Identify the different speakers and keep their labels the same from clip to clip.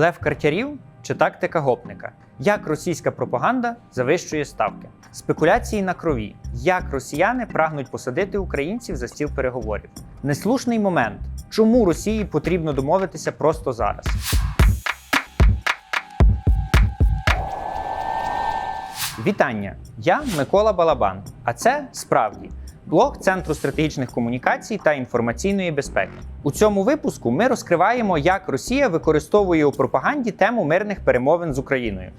Speaker 1: Блеф картярів чи тактика гопника? Як російська пропаганда завищує ставки? Спекуляції на крові. Як росіяни прагнуть посадити українців за стіл переговорів? Неслушний момент. Чому Росії потрібно домовитися просто зараз? Вітання! Я Микола Балабан. А це справді блог Центру стратегічних комунікацій та інформаційної безпеки. У цьому випуску ми розкриваємо, як Росія використовує у пропаганді тему мирних перемовин з Україною.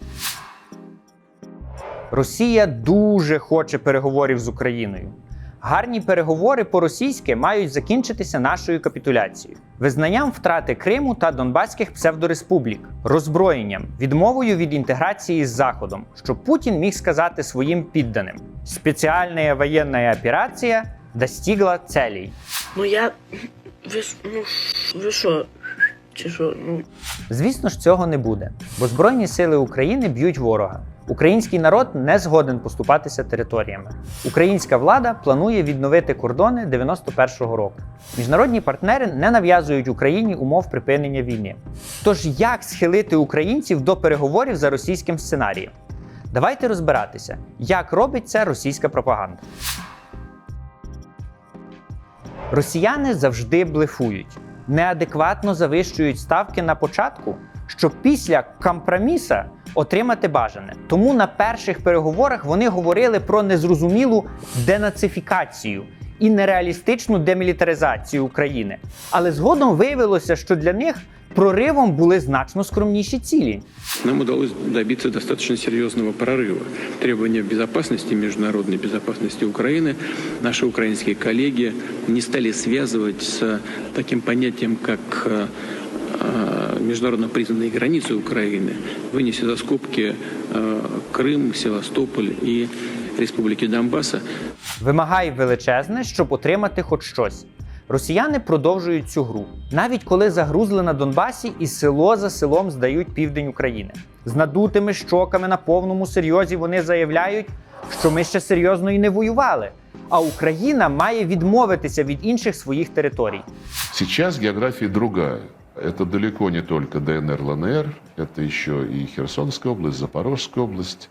Speaker 1: Росія дуже хоче переговорів з Україною. Гарні переговори по-російськи мають закінчитися нашою капітуляцією, визнанням втрати Криму та Донбаських псевдореспублік, роззброєнням, відмовою від інтеграції з Заходом, щоб Путін міг сказати своїм підданим: спеціальна воєнна операція достигла целей.
Speaker 2: Ну я. Ви, ну, ви що? Чи що? Ну,
Speaker 1: Звісно ж, цього не буде, бо Збройні сили України б'ють ворога. Український народ не згоден поступатися територіями. Українська влада планує відновити кордони 91-го року. Міжнародні партнери не нав'язують Україні умов припинення війни. Тож як схилити українців до переговорів за російським сценарієм? Давайте розбиратися, як робить це російська пропаганда. Росіяни завжди блефують, неадекватно завищують ставки на початку, щоб після компроміса отримати бажане. Тому на перших переговорах вони говорили про незрозумілу денацифікацію і нереалістичну демілітаризацію України. Але згодом виявилося, що для них проривом були значно скромніші цілі.
Speaker 3: Нам удалось добиться достаточно серьезного прорыва. Требования безопасности, международной безопасности Украины наши украинские коллеги не стали связывать с таким понятием, как э, э, международно признанные границы Украины, вынеся за скобки э, Крым, Севастополь и Республики Донбасса.
Speaker 1: Вимагай величезне, щоб отримати хоч щось. Росіяни продовжують цю гру, навіть коли загрузли на Донбасі і село за селом здають південь України. З надутими щоками на повному серйозі вони заявляють, що ми ще серйозно і не воювали. А Україна має відмовитися від інших своїх територій.
Speaker 4: Сейчас география другая. Это далеко не только ДНР, ЛНР, это еще и Херсонская область, Запорожская область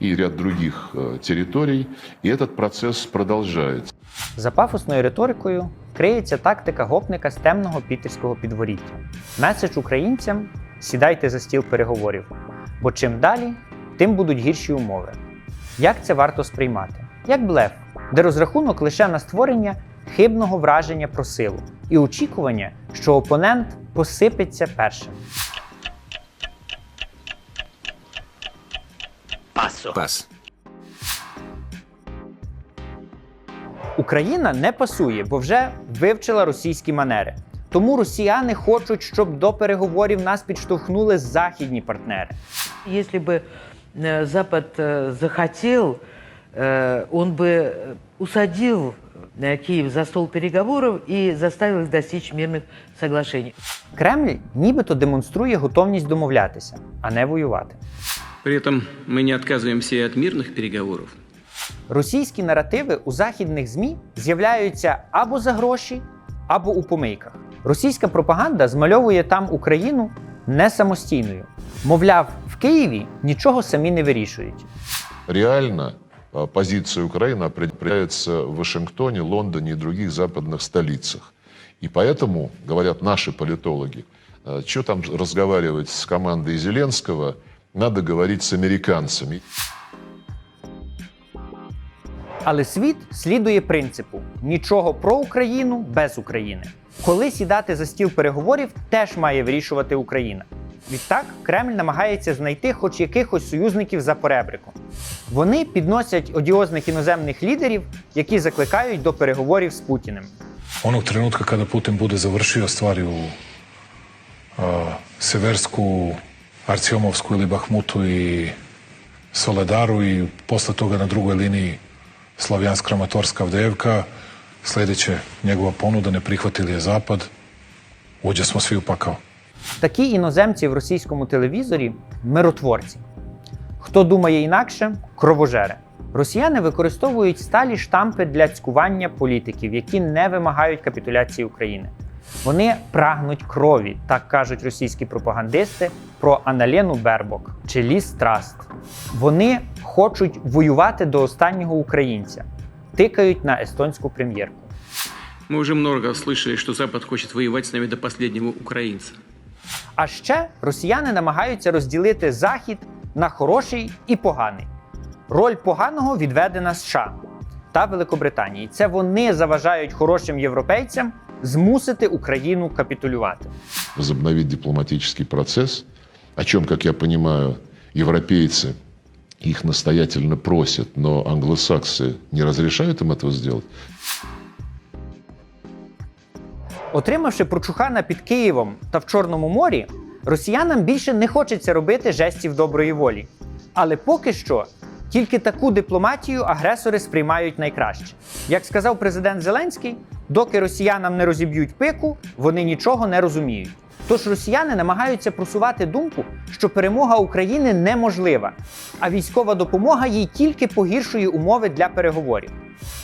Speaker 4: и ряд других э, территорий. И этот процесс продолжается.
Speaker 1: За пафосною риторикою криється тактика гопника з темного пітерського підворіття. Меседж українцям сідайте за стіл переговорів, бо чим далі, тим будуть гірші умови. Як це варто сприймати? Як блеф, де розрахунок лише на створення хибного враження про силу і очікування, що опонент посипеться першим.
Speaker 2: пасо.
Speaker 5: Пас.
Speaker 1: Україна не пасує, бо вже вивчила російські манери. Тому росіяни хочуть, щоб до переговорів нас підштовхнули західні партнери.
Speaker 6: Если бы э, Запад э, захотел, э, он бы э, усадил э, Киев за стол переговоров и заставил их достичь мирных соглашений.
Speaker 1: Кремль нібито демонструє готовність домовлятися, а не воювати.
Speaker 3: При этом мы не отказываемся и от мирных переговоров,
Speaker 1: Російські наративи у західних ЗМІ з'являються або за гроші, або у помийках. Російська пропаганда змальовує там Україну не самостійною. Мовляв, в Києві нічого самі не вирішують.
Speaker 4: Реально э, позиция Украины определяется в Вашингтоне, Лондоне и других западных столицах. И поэтому, говорят наши политологи, что там разговаривать с командой Зеленского, надо говорить с американцами.
Speaker 1: Але світ слідує принципу: нічого про Україну без України. Коли сідати за стіл переговорів, теж має вирішувати Україна. Відтак Кремль намагається знайти хоч якихось союзників за поребриком. Вони підносять одіозних іноземних лідерів, які закликають до переговорів з Путіним.
Speaker 7: Onog trenutka kada Putin bude završio stvari u a, Seversku, Arciomovsku ili Bahmutu i Soledaru i posle toga na drugoj liniji Slavjansk-Kramatorska Avdejevka, sledeće njegova ponuda ne prihvatili je Zapad, uđe smo svi.
Speaker 1: Такі іноземці в російському телевізорі миротворці. Хто думає інакше кровожери. Росіяни використовують сталі штампи для цькування політиків, які не вимагають капітуляції України. Вони прагнуть крові, так кажуть російські пропагандисти про Аналену Бербок чи Ліс Траст. Вони хочуть воювати до останнього українця, тикають на естонську прем'єрку.
Speaker 3: Мы уже много слышали, что Запад хочет воевать с нами до последнего украинца.
Speaker 1: А ще росіяни намагаються розділити Захід на хороший і поганий. Роль поганого відведена США та Великобританії. Це вони заважають хорошим європейцям змусити Україну капітулювати.
Speaker 4: возобновить дипломатический процесс, о чем, как я понимаю, европейцы их настоятельно просят, но англосаксы не разрешают им этого сделать.
Speaker 1: Отримавши прочухана під Києвом та в Чорному морі, росіянам більше не хочеться робити жестів доброї волі. Але поки що тільки таку дипломатію агресори сприймають найкраще. Як сказав президент Зеленський, доки росіянам не розіб'ють пику, вони нічого не розуміють. Тож росіяни намагаються просувати думку, що перемога України неможлива, а військова допомога їй тільки погіршує умови для переговорів.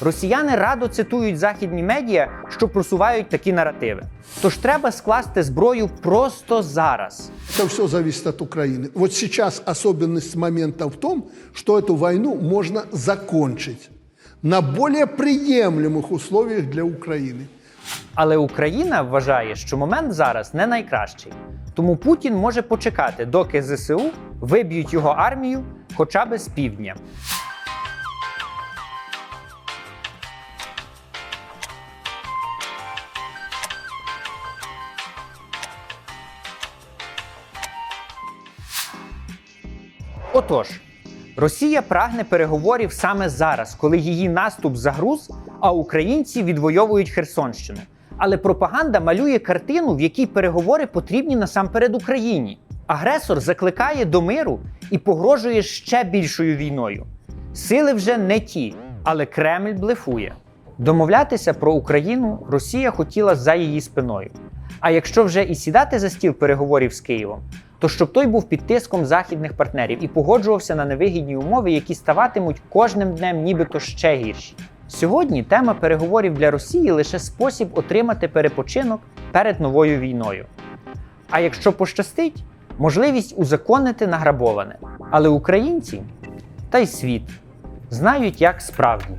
Speaker 1: Росіяни радо цитують західні медіа, що просувають такі наративи. Тож треба скласти зброю просто зараз.
Speaker 5: Это все зависит от Украины. Вот сейчас особенность момента в том, что эту войну можно закончить на более приемлемых условиях для Украины.
Speaker 1: Але Україна вважає, що момент зараз не найкращий. Тому Путін може почекати, доки ЗСУ виб'ють його армію хоча б з півдня. Отож, Росія прагне переговорів саме зараз, коли її наступ загруз, а українці відвоюють Херсонщину. Але пропаганда малює картину, в якій переговори потрібні насамперед Україні. Агресор закликає до миру і погрожує ще більшою війною. Сили вже не ті, але Кремль блефує. Домовлятися про Україну Росія хотіла за її спиною. А якщо вже і сідати за стіл переговорів з Києвом, то щоб той був під тиском західних партнерів і погоджувався на невигідні умови, які ставатимуть кожним днем нібито ще гірші. Сьогодні тема переговорів для Росії лише спосіб отримати перепочинок перед новою війною. А якщо пощастить, можливість узаконити награбоване. Але українці та й світ знають, як справді.